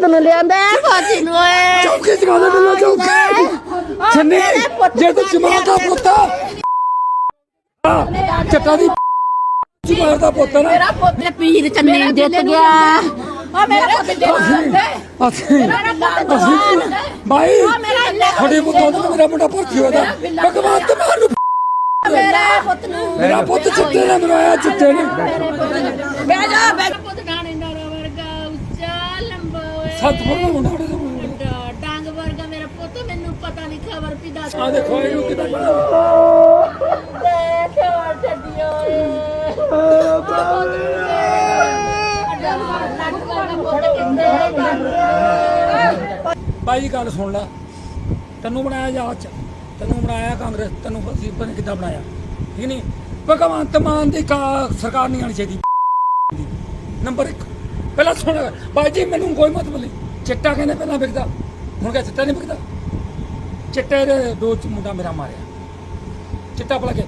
ਪੁੱਤ ਨੂੰ ਲਿਆਂਦਾ ਫੌਜੀ ਨੂੰ ਓਏ। ਚੌਕੀ ਚਗਾ ਦੇ ਮੈਨੂੰ ਚੌਕੀ। ਛੰਨੀ ਜੇ ਤੂੰ ਜਮਾਤ ਦਾ ਪੁੱਤ ਆ। ਚੱਟਾ ਦੀ ਜਮਾਤ ਦਾ ਪੁੱਤ ਨਾ। ਮੇਰਾ ਪੁੱਤ ਪੀਰ ਚੰਨੀ ਜਿੱਤ ਗਿਆ। ਓ ਮੇਰਾ ਪੁੱਤ ਜਿੱਤ ਅਸੀਂ ਅਸੀਂ ਭਾਈ ਤੁਹਾਡੇ ਪੁੱਤ ਦਾ ਮੇਰਾ ਮੁੰਡਾ ਭਰਤੀ ਹੋਇਆ ਭਗਵਾਨ ਤੇ ਮਾਰ ਨੂੰ ਮੇਰਾ ਪੁੱਤ ਨੂੰ ਮੇਰਾ ਪੁੱਤ ਚਿੱਟੇ ਨੇ ਮਰਾਇਆ ਚਿੱਟੇ ਨੇ ਬਹਿ ਜਾ ਬਹਿ ਪੁੱਤ ਥਾਣੇਦਾਰ ਵਰਗਾ ਉੱਚਾ ਲੰਬਾ ਓਏ ਸਤਪੁਰ ਦਾ ਮੁੰਡਾ। ਉਹਦੇ ਦਾ ਮੁੰਡਾ। ਵੱਡਾ, ਡੰਗ ਵਰਗਾ ਮੇਰਾ ਪੁੱਤ ਮੈਨੂੰ ਪਤਾ ਨਹੀਂ ਖਬਰ ਵੀ ਦੱਸ। ਆ ਦੇਖੋ ਇਹਨੂੰ ਕਿਦਾਂ ਦੇ ਛੋੜ ਛੱਡਿਓ ਏ ਬਾਈ ਗੱਲ ਸੁਣ ਲੈ। ਤੈਨੂੰ ਬਣਾਇਆ ਯਾਦ ਚ? ਤੈਨੂੰ ਬਣਾਇਆ ਕਾਂਗਰਸ? ਤੈਨੂੰ ਅਸੀਂ ਪਤਾ ਨੀ ਕਿੱਦਾਂ ਬਣਾਇਆ। ਠੀਕ ਨਹੀਂ ਭਗਵੰਤ ਮਾਨ ਦੀ ਕਾ ਸਰਕਾਰ ਨਹੀਂ ਆਣੀ ਚਾਹੀਦੀ। ਨੰਬਰ 1 ਪਹਿਲਾਂ ਸੁਣ, ਬਾਈ ਜੀ, ਮੈਨੂੰ ਕੋਈ ਮਤਲਬ ਨਹੀਂ। ਚਿੱਟਾ ਕਹਿੰਦੇ ਪਹਿਲਾਂ ਵਿਕਦਾ ਹੁਣ ਕਿਆ ਚਿੱਟਾ ਨਹੀਂ ਵਿਕਦਾ। ਚਿੱਟੇ ਦੇ ਦੋ ਚ ਮੁੰਡਾ ਮੇਰਾ ਮਾਰਿਆ। ਚਿੱਟਾ ਪਲਾ ਕੇ,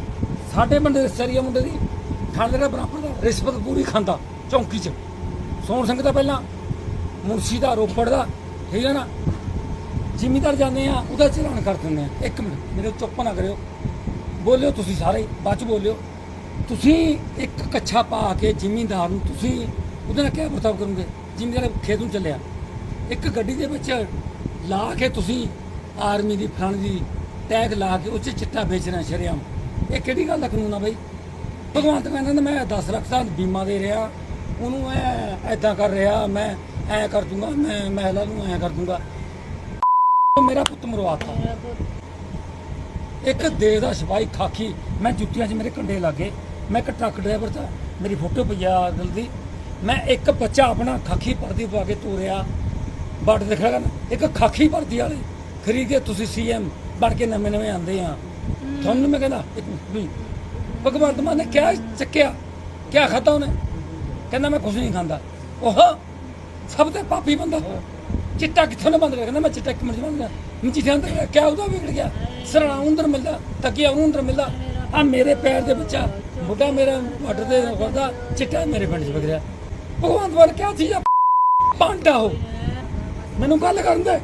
ਸਾਡੇ ਮੁੰਡੇ ਸਰੀਆ ਮੁੰਡੇ ਦੀ ਥਾਣੇ ਦਾ ਬਰਾਬਰ ਦਾ ਰਿਸ਼ਵਤ ਪੂਰੀ ਖਾਂਦਾ, ਚੌਂਕੀ 'ਚ। ਸੋਹਣ ਸਿੰਘ ਦਾ ਪਹਿਲਾਂ ਮੁਰਸ਼ੀ ਦਾ, ਰੋਪੜ ਦਾ, ਠੀਕ ਹੈ ਨਾ? ਜ਼ਿਮੀਦਾਰ ਜਾਂਦੇ ਆ, ਉਹਦਾ ਚਲਾਨ ਕਰ ਦਿੰਦੇ ਆ। ਇੱਕ ਮਿੰਟ, ਮੇਰੇ ਚੁੱਪ ਨਾ ਕਰਿਓ। ਬੋਲਿਓ ਤੁਸੀਂ ਸਾਰੇ, ਬਾਅਦ ਚ ਬੋਲਿਓ। ਤੁਸੀਂ ਇੱਕ ਕੱਛਾ ਪਾ ਕੇ ਜ਼ਿਮੀਦਾਰ ਨੂੰ ਤੁਸੀਂ ਉਹਦੇ ਨਾਲ ਕਿਆ ਵਰਤਾਵ ਕਰੋਗੇ? ਜ਼ਿਮੀਂਦਾਰ ਖੇਤ ਨੂੰ ਚੱਲਿਆ। ਇੱਕ ਗੱਡੀ ਦੇ ਵਿੱਚ ਲਾ ਕੇ ਤੁਸੀਂ ਆਰਮੀ ਦੀ, ਫਲਾਣ ਦੀ ਟੈਗ ਲਾ ਕੇ ਉਹ 'ਚ ਚਿੱਟਾ ਵੇਚਣਾ ਸ਼ਰੇਆਮ। ਇਹ ਕਿਹੜੀ ਗੱਲ ਦਾ ਕਾਨੂੰਨ ਆ ਬਈ? ਭਗਵੰਤ ਕਹਿੰਦਾ, ਮੈਂ 10 ਲੱਖ ਦਾ ਬੀਮਾ ਦੇ ਰਿਹਾ। ਉਹਨੂੰ ਐ ਐਦਾਂ ਕਰ ਰਿਹਾ, ਮੈਂ ਐ ਕਰ ਦੂੰਗਾ, ਮੈਂ ਮਹਿਲਾ ਨੂੰ ਐ ਕਰ ਦੂੰਗਾ। ਮੇਰਾ ਪੁੱਤ ਮਰਵਾਤਾ। ਇੱਕ ਦੇਸ਼ ਦਾ ਸਿਪਾਹੀ ਖਾਕੀ, ਮੈਂ ਜੁੱਤੀਆਂ 'ਚ ਮੇਰੇ ਕੰਡੇ ਲੱਗੇ। ਮੈਂ ਇੱਕ ਟਰੱਕ ਡਰਾਈਵਰ ਦਾ, ਮੇਰੀ ਫੋਟੋ ਪਈ ਆ ਦਿਲ ਦੀ। ਮੈਂ ਇੱਕ ਬੱਚਾ ਆਪਣਾ ਖਾਕੀ ਪਰਦੀ ਪਾ ਕੇ ਤੋਰਿਆ। ਬਾਰਡਰ ਦੇਖਣਾ ਇੱਕ ਖਾਕੀ ਪਰਦੀ ਵਾਲੇ, ਖਰੀਦ ਕੇ ਤੁਸੀਂ ਸੀਐਮ ਬਣ ਕੇ ਨਵੇਂ ਨਵੇਂ ਆਂਦੇ ਆ। ਤੁਹਾਨੂੰ ਮੈਂ ਕਹਿੰਦਾ, ਇੱਕ ਵੀ ਭਗਵੰਤ ਮਾਨ ਨੇ ਕਿਆ ਚੱਕਿਆ? ਕਿਆ ਖਾਤਾ ਉਹਨੇ? ਕਹਿੰਦਾ, ਮੈਂ ਕੁਝ ਨਹੀਂ ਖਾਂਦਾ। ਉਹ ਸਭ ਤੋਂ ਪਾਪੀ ਬੰਦਾ। ਚਿੱਟਾ ਕਿੱਥੋਂ ਨਾ ਬੰਦ ਰਿਹਾ ਕਹਿੰਦਾ, ਮੈਂ ਚਿੱਟਾ ਇੱਕ ਮਿੰਟ ਬੰਦ ਮੈਂ ਚਿੱਟਾ ਅੰਦਰ ਕਿਆ ਉਹਦਾ ਵਿਗੜ ਗਿਆ? ਸਰਾਂ ਅੰਦਰ ਮਿਲਦਾ, ਤਕੀਆ ਉਹਨੂੰ ਅੰਦਰ ਮਿਲਦਾ। ਆ ਮੇਰੇ ਪੈਰ ਦੇ ਬੱਚਾ ਆ। ਮੁੰਡਾ ਮੇਰਾ ਬਾਰਡਰ ਤੇ ਵਰਦਾ ਚਿੱਟਾ ਮੇਰੇ ਪਿੰਡ ਚ ਵਿਗ ਰਿਹਾ ਭਗਵੰਤ ਮਾਨ ਕਿਆ ਚੀਜ਼ ਆ ਪਾਂਡਾ ਹੋ ਮੈਨੂੰ ਗੱਲ ਕਰਨ ਦੇ।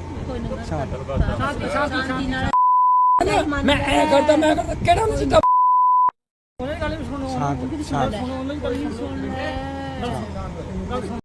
ਕਹਿੰਦਾ, ਮੈਂ ਐ ਕਰਦਾ ਮੈਂ ਕਰਦਾ ਕਿਹੜਾ ਨੂੰ ਚਿੱਟਾ ਸੁਣ ਲੈ